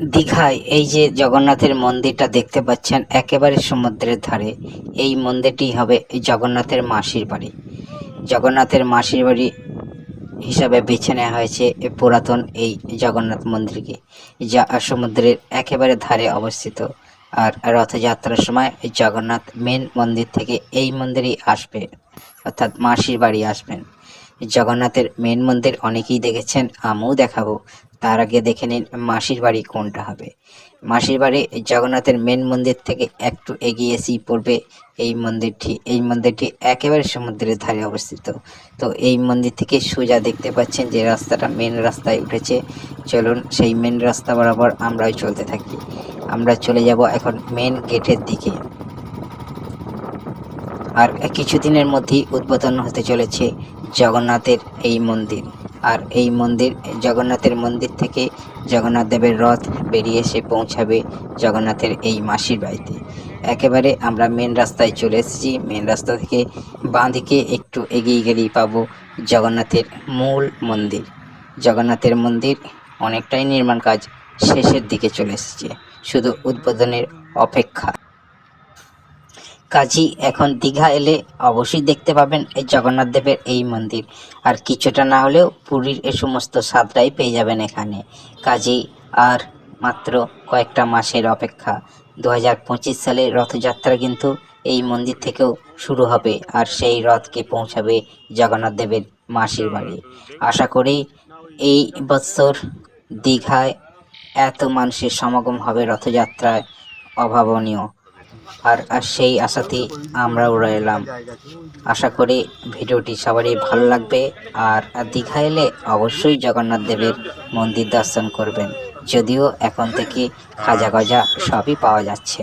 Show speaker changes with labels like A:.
A: দীঘায় এই যে জগন্নাথের মন্দিরটা দেখতে পাচ্ছেন, একেবারে সমুদ্রের ধারে। এই মন্দিরটি হবে জগন্নাথের মাসির বাড়ি। জগন্নাথের মাসির বাড়ি হিসাবে বেছে নেওয়া হয়েছে পুরাতন এই জগন্নাথ মন্দিরকে, যা সমুদ্রের একেবারে ধারে অবস্থিত। আর রথযাত্রার সময় জগন্নাথ মেন মন্দির থেকে এই মন্দিরেই আসবে, অর্থাৎ মাসির বাড়ি আসবেন। জগন্নাথের মেন মন্দির অনেকেই দেখেছেন, আমিও দেখাবো। তার আগে দেখে নিন মাসির বাড়ি কোনটা হবে। মাসির বাড়ি জগন্নাথের মেন মন্দির থেকে একটু এগিয়ে এসেই পড়বে এই মন্দিরটি। এই মন্দিরটি একেবারে সমুদ্রের ধারে অবস্থিত। তো এই মন্দির থেকে সোজা দেখতে পাচ্ছেন যে রাস্তাটা মেন রাস্তায় উঠেছে। চলুন সেই মেন রাস্তা বরাবর আমরাও চলতে থাকি। আমরা চলে যাব এখন মেন গেটের দিকে। আর কিছুদিনের মধ্যেই উদ্বোধন হতে চলেছে জগন্নাথের এই মন্দির। আর এই মন্দির, জগন্নাথের মন্দির থেকে জগন্নাথ দেবের রথ বেরিয়ে এসে পৌঁছাবে জগন্নাথের এই মাসির বাড়িতে। একেবারে আমরা মেন রাস্তায় চলে এসেছি। মেন রাস্তা থেকে বাঁ দিকে একটু এগিয়ে গেলেই পাবো জগন্নাথের মূল মন্দির। জগন্নাথের মন্দির অনেকটাই নির্মাণ কাজ শেষের দিকে চলে এসেছে। শুধু উদ্বোধনের অপেক্ষা। কাজী, এখন দীঘা এলে অবশ্যই দেখতে পাবেন এই জগন্নাথ দেবের এই মন্দির। আর কিছুটা না হলেও পুরীর এ সমস্ত স্বাদটাই পেয়ে যাবেন এখানে। কাজী, আর মাত্র কয়েকটা মাসের অপেক্ষা। দু হাজার সালে রথযাত্রা কিন্তু এই মন্দির থেকেও শুরু হবে, আর সেই রথকে পৌঁছাবে জগন্নাথ দেবের মাসির বাড়ি। আশা করি এই বছর দীঘায় এত মানুষের সমাগম হবে রথযাত্রায় অভাবনীয়। আর আর সেই আশাতেই আমরাও এলাম। আশা করি ভিডিওটি সবারই ভালো লাগবে আর দীঘা এলে অবশ্যই জগন্নাথ দেবের মন্দির দর্শন করবেন। যদিও এখন থেকে খাজা গজা সবই পাওয়া যাচ্ছে।